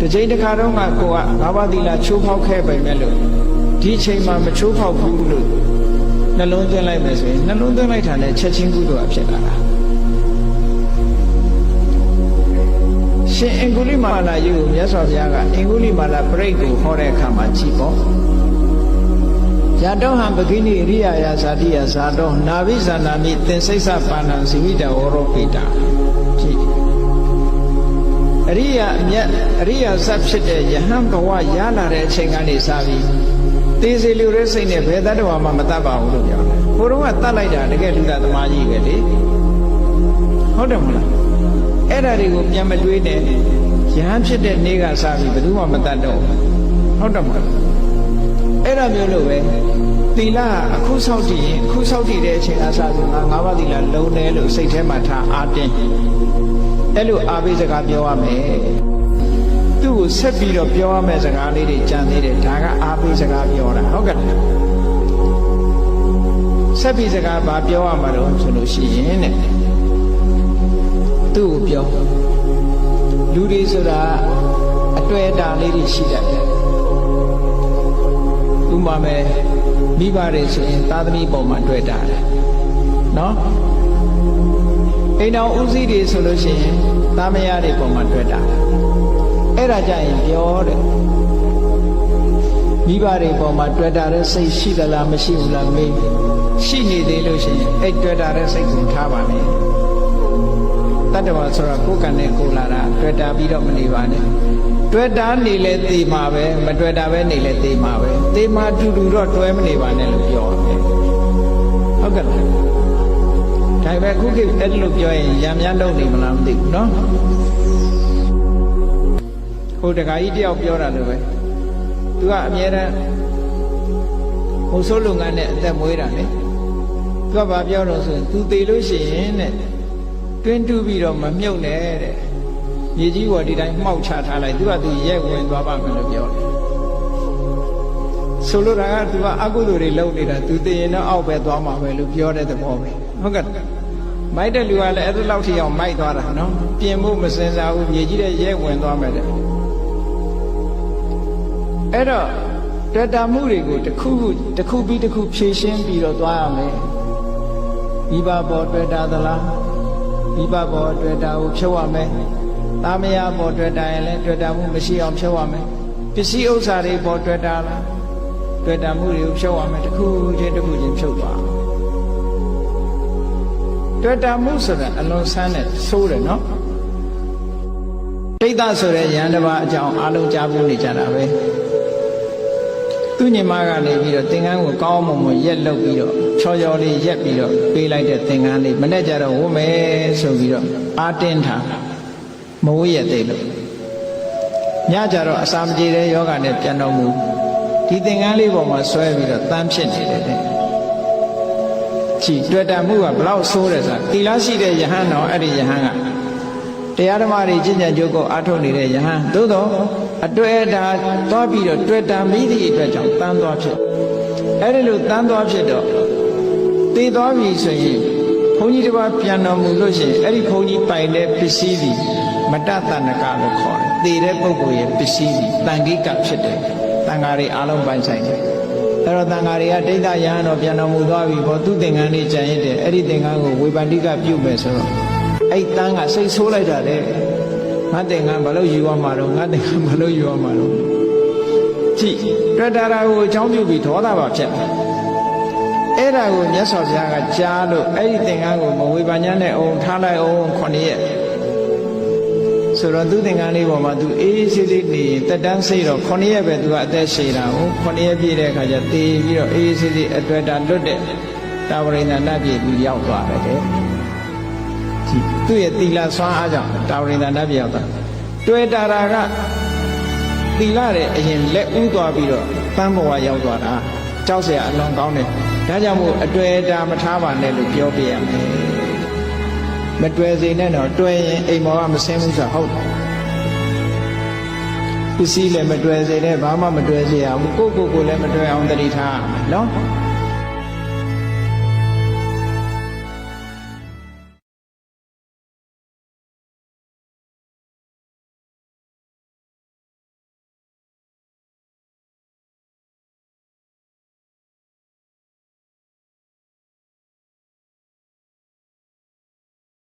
တစ်ချိန်တစ်ခါတော့ကကိုကငါးပါးသီလချိုးဖောက်ခဲ့ပဲမဲ့လို့ဒီအချိန်မှာမချိုးဖောက်ဘူးလို့နှလုံးသွင်းလိုက်မယ်ဆိုရင်နှလုံးသွင်းလိုက်တာနဲ့ချက်ချင်းကုသိုလ်အဖြစ်လာတာရှင်အင်္ဂုလိမာလာယုကိုမြတ်စွာဘုရားကအင်္ဂုလိမာလာပြိတ်ကိုဟောတဲ့အခါမှာကြည်ပေါ့ယတောဟံပကိနိရိယာယဇာတိယဇာတောနာဘိဇာနာမိသင်္စိတ်စပါဏံဇိဝိတဝရောပိတာကြည် အရိယာအမြတ်အရိယာဇတ်ဖြစ်တဲ့ယဟန်ဘဝရလာတဲ့အချိန်ကနေစပြီးသေစီလူရဲစိတ်နဲ့ဘယ်တတ္တဝါမှမတတ်ပါဘူးလို့ပြောတယ်။ဘုရုံးကတတ်လိုက်တာတကယ်လူသားသမားကြီးပဲလေ။ဟုတ်တယ်မလား။အဲ့ဒါတွေကိုပြန်မတွေးနဲ့ယဟန်ဖြစ်တဲ့နေ့ကစပြီးဘယ်သူမှမတတ်တော့ဘူး။ဟုတ်တယ်မလား။အဲ့ဒါမျိုးလို့ပဲသီလအခုဆောက်တည်ရင်အခုဆောက်တည်တဲ့အချိန်အစားဆိုငါငါးပါးသီလလုံးတယ်လို့စိတ်ထဲမှာထားအားတင်း အဲ့လိုအားပေးစကားပြောရမယ်သူ့ကိုဆက်ပြီးတော့ပြောရမယ့်စကားလေးတွေကြံသေးတယ်ဒါကအားပေးစကားပြောတာဟုတ်ကဲ့ဆက်ပြီးစကားဘာပြောရမှာတော့ဆိုလို့ရှိရင်တဲ့သူ့ကိုပြောလူတွေဆိုတာအတွေ့အတာလေးတွေရှိတတ်တယ်ဥပမာမဲ့မိဘတွေဆိုရင်သာသမီပုံမှာတွေ့တာတယ်နော် အိမ်တော်ဦးစီးတွေဆိုလို့ရှိရင်သားမယားတွေပုံမှာတွေ့တာအဲ့ဒါကြရင်ပြောတဲ့မိဘတွေပုံမှာတွေ့တာတဲ့စိတ်ရှိသလားမရှိဘူးလားမေးရှိနေသေးလို့ရှိရင်အဲ့တွေ့တာတဲ့စိတ်ကိုထားပါနဲ့တတ္တဝါဆိုတာကိုယ်ကံနဲ့ကိုယ်လာတာတွေ့တာပြီးတော့မနေပါနဲ့တွေ့တာနေလဲသိမှာပဲမတွေ့တာပဲနေလဲသိမှာပဲသိမှာတူတူတော့တွဲမနေပါနဲ့လို့ပြောတယ်ဟုတ်ကဲ့လား ဒါပဲခုခေတ်အဲ့လိုပြောရင်ရံများလုံးနေမလားမသိဘူးနော်ဟိုတခါကြီးတယောက်ပြောတာလို့ပဲသူကအမြဲတမ်းဟိုဆိုးလုပ်ငန်းနဲ့အသက်မွေးတာလေသူကဘာပြောတော့ဆိုရင်သူသေးလို့ရှိရင်တဲ့တွင်းတူးပြီးတော့မမြုပ်နဲ့တဲ့မြေကြီးဝဒီတိုင်းမှောက်ချထားလိုက်သူကသူရက်ဝင်သွားပါမယ်လို့ပြောတယ်ဆိုလိုတာကသူကအကုသိုလ်တွေလုပ်နေတာသူသိရင်တော့အောက်ပဲသွားမှာပဲလို့ပြောတဲ့သဘောပဲ ဟုတ်ကဲ့မိုက်တဲ့လူကလည်းအဲ့ဒါလောက်ထိအောင်မိုက်သွားတာနော်ပြင်ဖို့မစင်စားဘူးမြေကြီးတဲ့ရဲဝင်သွားမယ်တဲ့အဲ့တော့တွေ့တာမှုတွေကိုတစ်ခုခုတစ်ခုပြီးတစ်ခုဖြည့်ရှင်းပြီးတော့သွားရမယ်မိဘပေါ်တွေ့တာသလားမိဘပေါ်တွေ့တာကိုဖြုတ်ရမယ်သားမယားပေါ်တွေ့တာရင်လည်းတွေ့တာမှုမရှိအောင်ဖြုတ်ရမယ်ပစ္စည်းဥစ္စာတွေပေါ်တွေ့တာလားတွေ့တာမှုတွေကိုဖြုတ်ရမယ်တစ်ခုချင်းတစ်ခုချင်းဖြုတ်သွား တွေ့တာမှုဆိုတာအလွန်ဆန်းတဲ့ဆိုးတယ်နော်ဒိဋ္ဌဆိုတဲ့ယန္တဘာအကြောင်းအလုံးကြားဖို့နေကြတာပဲသူညီမကနေပြီးတော့သင်္ကန်းကိုကောင်းမွန်မွန်ရက်လုပ်ပြီးတော့ချော်ချော်လေးရက်ပြီးတော့ပေးလိုက်တဲ့သင်္ကန်းလေးမနဲ့ကြတော့ဝတ်မယ်ဆိုပြီးတော့အာတင်းထားမဝရက်သေးလို့ညကြတော့အစာမကြေတဲ့ယောဂနဲ့ပြန်တော်မူဒီသင်္ကန်းလေးပေါ်မှာဆွဲပြီးတော့တန်းဖြစ်နေတယ်တဲ့ ကြည်တွေ့တာမှုကဘလောက်ဆိုးတယ်ဆိုတာသီလရှိတဲ့ယဟန်တော်အဲ့ဒီယဟန်ကတရားဓမ္မတွေကျင့်ကြံကြိုးကိုအားထုတ်နေတဲ့ယဟန်သို့တော့အတွေ့အတာသွားပြီးတော့တွေ့တာမိသည့်အတွက်ကြောင့်တန်းသွားဖြစ်အဲ့ဒီလိုတန်းသွားဖြစ်တော့သိသွားပြီဆိုရင်ဘုန်းကြီးတစ်ပါးပြန်တော်မူလို့ရှိရင်အဲ့ဒီဘုန်းကြီးပိုင်တဲ့ပစ္စည်းဒီမတတဏကလို့ခေါ်တယ်သိတဲ့ပုဂ္ဂိုလ်ရဲ့ပစ္စည်းဒီတန်ခိကဖြစ်တယ်တန်ဃာတွေအားလုံးပိုင်ဆိုင်တယ် အဲ့တော့တန်ဃာတွေကဒိဋ္ဌယဟန်တော်ပြန်တော်မူသွားပြီဘောသူသင်္ကန်းလေးကြံရစ်တယ်အဲ့ဒီသင်္ကန်းကိုဝေပန္တိကပြုတ်မယ်ဆိုတော့အဲ့တန်းကစိတ်ဆိုးလိုက်တာလေငါသင်္ကန်းဘာလို့ယူရမှာတော့ငါသင်္ကန်းဘာလို့ယူရမှာတော့ကြည့်တွေ့တာရာကိုအကြောင်းပြုပြီးဒေါသပါဖြစ်တယ်အဲ့ဒါကိုမြတ်စွာဘုရားကကြားလို့အဲ့ဒီသင်္ကန်းကိုမဝေပညာနဲ့အောင်ထားလိုက်အောင်ခொနည်းရက် ဆိုတော့သူသင်္ကန်းလေးပေါ်မှာသူအေးအေးဆေးဆေးနေရင်တက်တန်းစိတ်တော့ခொနည်းရက်ပဲသူကအသက်ရှည်တာဟုတ်ခொနည်းရက်ပြည့်တဲ့အခါကျတည်ပြီးတော့အေးအေးဆေးဆေးအတွေ့အတာလွတ်တဲ့တာဝရိန္ဒနတ်ပြည်သူရောက်သွားတယ်တဲ့ဒီသူ့ရဲ့သီလဆွမ်းအားကြောင့်တာဝရိန္ဒနတ်ပြည်ရောက်သွားတွေ့တာရာကသီလရဲ့အရင်လက်ဦးသွားပြီးတော့တန်းဘဝရောက်သွားတာကြောက်เสียအလွန်ကောင်းတယ်ဒါကြောင့်မို့အတွေ့အတာမထားပါနဲ့လို့ပြောပြရမယ် မတွေ့စေနဲ့တော့တွေ့ရင်အိမ်ပေါ်ကမဆင်းဘူးဆိုတာဟုတ်တယ်ပစ္စည်းလည်းမတွေ့စေနဲ့ဘာမှမတွေ့စေရဘူးကိုယ့်ကိုယ်ကိုလည်းမတွေ့အောင်တတိထားရမယ်နော်